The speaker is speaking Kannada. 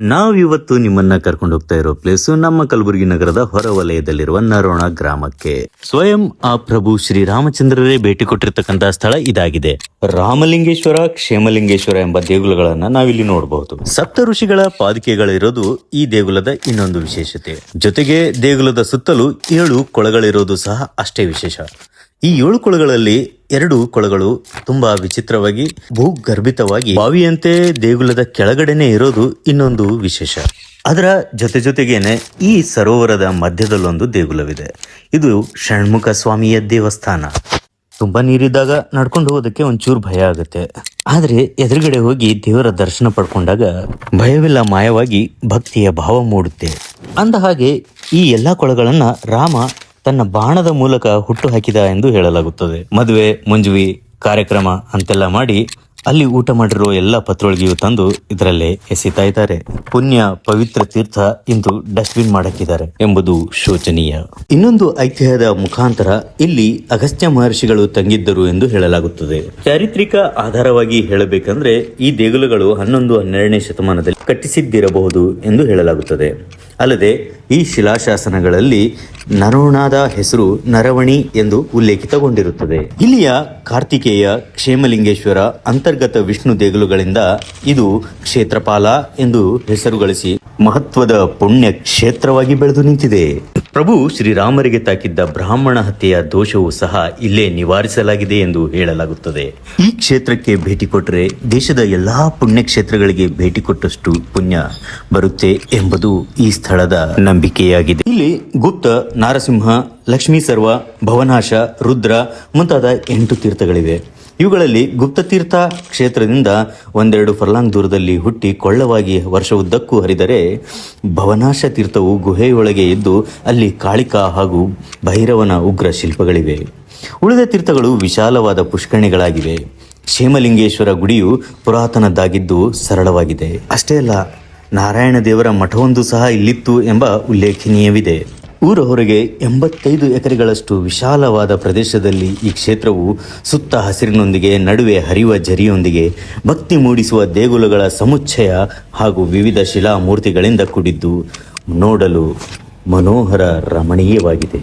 ನಾವಿವತ್ತು ನಿಮ್ಮನ್ನ ಕರ್ಕೊಂಡು ಹೋಗ್ತಾ ಇರೋ ಪ್ಲೇಸ್ ನಮ್ಮ ಕಲಬುರಗಿ ನಗರದ ಹೊರವಲಯದಲ್ಲಿರುವ ನರೋಣ ಗ್ರಾಮಕ್ಕೆ. ಸ್ವಯಂ ಆ ಪ್ರಭು ಶ್ರೀ ರಾಮಚಂದ್ರರೇ ಭೇಟಿ ಕೊಟ್ಟಿರ್ತಕ್ಕಂತಹ ಸ್ಥಳ ಇದಾಗಿದೆ. ರಾಮಲಿಂಗೇಶ್ವರ, ಕ್ಷೇಮಲಿಂಗೇಶ್ವರ ಎಂಬ ದೇಗುಲಗಳನ್ನ ನಾವಿಲ್ಲಿ ನೋಡಬಹುದು. ಸಪ್ತ ಋಷಿಗಳ ಪಾದಿಕೆಗಳಿರೋದು ಈ ದೇಗುಲದ ಇನ್ನೊಂದು ವಿಶೇಷತೆ. ಜೊತೆಗೆ ದೇಗುಲದ ಸುತ್ತಲೂ ಏಳು ಕೊಳಗಳಿರೋದು ಸಹ ಅಷ್ಟೇ ವಿಶೇಷ. ಈ ಏಳು ಕೊಳಗಳಲ್ಲಿ ಎರಡು ಕೊಳಗಳು ತುಂಬಾ ವಿಚಿತ್ರವಾಗಿ, ಭೂಗರ್ಭಿತವಾಗಿ, ಬಾವಿಯಂತೆ ದೇಗುಲದ ಕೆಳಗಡೆನೆ ಇರೋದು ಇನ್ನೊಂದು ವಿಶೇಷ. ಅದರ ಜೊತೆ ಜೊತೆಗೇನೆ ಈ ಸರೋವರದ ಮಧ್ಯದಲ್ಲೊಂದು ದೇಗುಲವಿದೆ. ಇದು ಷಣ್ಮುಖ ಸ್ವಾಮಿಯ ದೇವಸ್ಥಾನ. ತುಂಬಾ ನೀರಿದ್ದಾಗ ನಡ್ಕೊಂಡು ಹೋಗೋದಕ್ಕೆ ಒಂಚೂರು ಭಯ ಆಗುತ್ತೆ. ಆದ್ರೆ ಎದುರುಗಡೆ ಹೋಗಿ ದೇವರ ದರ್ಶನ ಪಡ್ಕೊಂಡಾಗ ಭಯವೆಲ್ಲ ಮಾಯವಾಗಿ ಭಕ್ತಿಯ ಭಾವ ಮೂಡುತ್ತೆ. ಅಂದ ಹಾಗೆ ಈ ಎಲ್ಲಾ ಕೊಳಗಳನ್ನ ರಾಮ ತನ್ನ ಬಾಣದ ಮೂಲಕ ಹುಟ್ಟು ಹಾಕಿದ ಎಂದು ಹೇಳಲಾಗುತ್ತದೆ. ಮದುವೆ, ಮುಂಜುವಿ, ಕಾರ್ಯಕ್ರಮ ಅಂತೆಲ್ಲ ಮಾಡಿ ಅಲ್ಲಿ ಊಟ ಮಾಡಿರೋ ಎಲ್ಲ ಪತ್ರೊಳಗಿಯೂ ತಂದು ಇದರಲ್ಲೇ ಎಸಿತಾ ಇದ್ದಾರೆ. ಪುಣ್ಯ ಪವಿತ್ರ ತೀರ್ಥ ಇಂದು ಡಸ್ಟ್ಬಿನ್ ಮಾಡಕ್ಕಿದ್ದಾರೆ ಎಂಬುದು ಶೋಚನೀಯ. ಇನ್ನೊಂದು ಐತಿಹ್ಯದ ಮುಖಾಂತರ ಇಲ್ಲಿ ಅಗಸ್ತ್ಯ ಮಹರ್ಷಿಗಳು ತಂಗಿದ್ದರು ಎಂದು ಹೇಳಲಾಗುತ್ತದೆ. ಚಾರಿತ್ರಿಕ ಆಧಾರವಾಗಿ ಹೇಳಬೇಕಂದ್ರೆ ಈ ದೇಗುಲಗಳು ಹನ್ನೊಂದು, ಹನ್ನೆರಡನೇ ಶತಮಾನದಲ್ಲಿ ಕಟ್ಟಿಸಿದ್ದಿರಬಹುದು ಎಂದು ಹೇಳಲಾಗುತ್ತದೆ. ಅಲ್ಲದೆ ಈ ಶಿಲಾಶಾಸನಗಳಲ್ಲಿ ನರೋಣಾದ ಹೆಸರು ನರವಣಿ ಎಂದು ಉಲ್ಲೇಖಿತಗೊಂಡಿರುತ್ತದೆ. ಇಲ್ಲಿಯ ಕಾರ್ತಿಕೇಯ ಕ್ಷೇಮಲಿಂಗೇಶ್ವರ ಅಂತರ್ಗತ ವಿಷ್ಣು ದೇಗುಲಗಳಿಂದ ಇದು ಕ್ಷೇತ್ರಪಾಲ ಎಂದು ಹೆಸರುಗಳಿಸಿ ಮಹತ್ವದ ಪುಣ್ಯ ಕ್ಷೇತ್ರವಾಗಿ ಬೆಳೆದು ನಿಂತಿದೆ. ಪ್ರಭು ಶ್ರೀರಾಮರಿಗೆ ತಾಕಿದ್ದ ಬ್ರಾಹ್ಮಣ ಹತ್ಯೆಯ ದೋಷವೂ ಸಹ ಇಲ್ಲೇ ನಿವಾರಿಸಲಾಗಿದೆ ಎಂದು ಹೇಳಲಾಗುತ್ತದೆ. ಈ ಕ್ಷೇತ್ರಕ್ಕೆ ಭೇಟಿ ಕೊಟ್ಟರೆ ದೇಶದ ಎಲ್ಲಾ ಪುಣ್ಯ ಕ್ಷೇತ್ರಗಳಿಗೆ ಭೇಟಿ ಕೊಟ್ಟಷ್ಟು ಪುಣ್ಯ ಬರುತ್ತೆ ಎಂಬುದು ಈ ಸ್ಥಳದ ನಂಬಿಕೆಯಾಗಿದೆ. ಇಲ್ಲಿ ಗುಪ್ತ, ನಾರಸಿಂಹ, ಲಕ್ಷ್ಮೀ ಸರ್ವ, ಭವನಾಶ, ರುದ್ರ ಮುಂತಾದ ಎಂಟು ತೀರ್ಥಗಳಿವೆ. ಇವುಗಳಲ್ಲಿ ಗುಪ್ತತೀರ್ಥ ಕ್ಷೇತ್ರದಿಂದ ಒಂದೆರಡು ಫರ್ಲಾಂಗ್ ದೂರದಲ್ಲಿ ಹುಟ್ಟಿ ಕೊಳ್ಳವಾಗಿ ವರ್ಷವುದ್ದಕ್ಕೂ ಹರಿದರೆ ಭವನಾಶ ತೀರ್ಥವು ಗುಹೆಯೊಳಗೆ ಇದ್ದು ಅಲ್ಲಿ ಕಾಳಿಕಾ ಹಾಗೂ ಭೈರವನ ಉಗ್ರ ಶಿಲ್ಪಗಳಿವೆ. ಉಳಿದ ತೀರ್ಥಗಳು ವಿಶಾಲವಾದ ಪುಷ್ಕರಣಿಗಳಾಗಿವೆ ಕ್ಷೇಮಲಿಂಗೇಶ್ವರ ಗುಡಿಯು ಪುರಾತನದ್ದಾಗಿದ್ದು ಸರಳವಾಗಿದೆ. ಅಷ್ಟೇ ಅಲ್ಲ ನಾರಾಯಣ ದೇವರ ಮಠವೊಂದು ಸಹ ಇಲ್ಲಿತ್ತು ಎಂಬ ಉಲ್ಲೇಖನೀಯವಿದೆ. ಊರ ಹೊರಗೆ ಎಂಬತ್ತೈದು ಎಕರೆಗಳಷ್ಟು ವಿಶಾಲವಾದ ಪ್ರದೇಶದಲ್ಲಿ ಈ ಕ್ಷೇತ್ರವು ಸುತ್ತ ಹಸಿರಿನೊಂದಿಗೆ, ನಡುವೆ ಹರಿಯುವ ಝರಿಯೊಂದಿಗೆ ಭಕ್ತಿ ಮೂಡಿಸುವ ದೇಗುಲಗಳ ಸಮುಚ್ಚಯ ಹಾಗೂ ವಿವಿಧ ಶಿಲಾ ಮೂರ್ತಿಗಳಿಂದ ಕೂಡಿದ್ದು ನೋಡಲು ಮನೋಹರ ರಮಣೀಯವಾಗಿದೆ.